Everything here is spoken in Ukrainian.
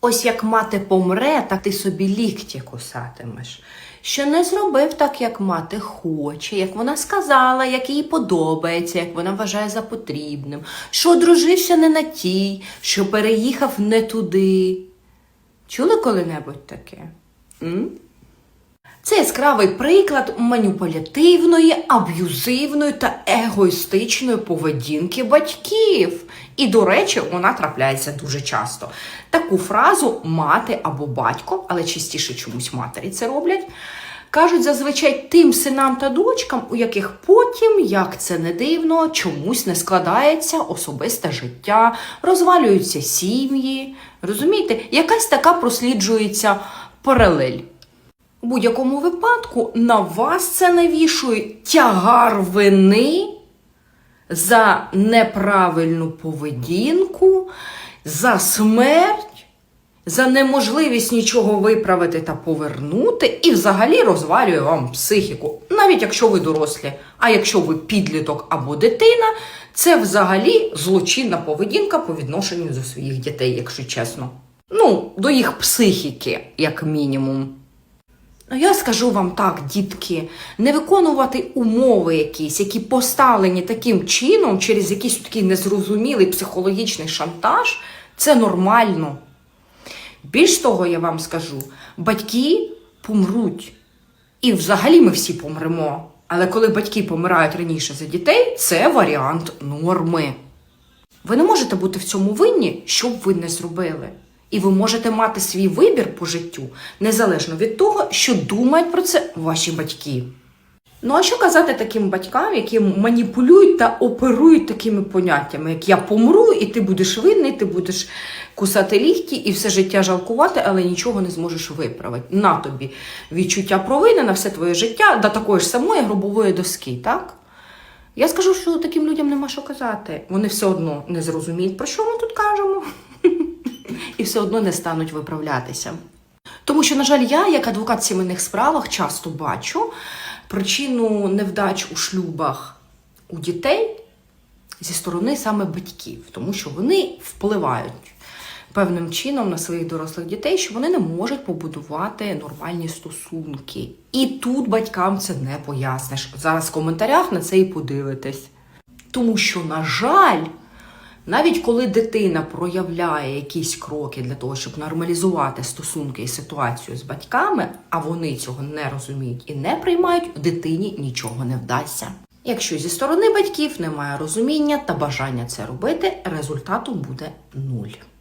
Ось як мати помре, так ти собі лікті кусатимеш. Що не зробив так, як мати хоче, як вона сказала, як їй подобається, як вона вважає за потрібним, що одружився не на тій, що переїхав не туди. Чули коли-небудь таке? М? Це яскравий приклад маніпулятивної, аб'юзивної та егоїстичної поведінки батьків. І, до речі, вона трапляється дуже часто. Таку фразу мати або батько, але частіше чомусь матері це роблять. Кажуть зазвичай тим синам та дочкам, у яких потім, як це не дивно, чомусь не складається особисте життя, розвалюються сім'ї. Розумієте, якась така просліджується паралель. У будь-якому випадку на вас це навішує тягар вини за неправильну поведінку, за смерть, за неможливість нічого виправити та повернути, і взагалі розвалює вам психіку, навіть якщо ви дорослі. А якщо ви підліток або дитина, це взагалі злочинна поведінка по відношенню до своїх дітей, якщо чесно. Ну, до їх психіки, як мінімум. Ну, я скажу вам так, дітки, не виконувати умови якісь, які поставлені таким чином, через якийсь такий незрозумілий психологічний шантаж, це нормально. Більш того, я вам скажу, батьки помруть. І взагалі ми всі помремо. Але коли батьки помирають раніше за дітей, це варіант норми. Ви не можете бути в цьому винні, що б ви не зробили. І ви можете мати свій вибір по життю, незалежно від того, що думають про це ваші батьки. Ну а що казати таким батькам, які маніпулюють та оперують такими поняттями, як я помру, і ти будеш винний, ти будеш кусати лігті і все життя жалкувати, але нічого не зможеш виправити. На тобі відчуття провини на все твоє життя до такої ж самої гробової доски, так? Я скажу, що таким людям нема що казати. Вони все одно не зрозуміють, про що ми тут кажемо, і все одно не стануть виправлятися. Тому що, на жаль, я, як адвокат в сімейних справах, часто бачу причину невдач у шлюбах у дітей зі сторони саме батьків, тому що вони впливають певним чином на своїх дорослих дітей, що вони не можуть побудувати нормальні стосунки. І тут батькам це не поясниш. Зараз в коментарях на це і подивитесь. Тому що, на жаль, навіть коли дитина проявляє якісь кроки для того, щоб нормалізувати стосунки і ситуацію з батьками, а вони цього не розуміють і не приймають, дитині нічого не вдасться. Якщо зі сторони батьків немає розуміння та бажання це робити, результатом буде нуль.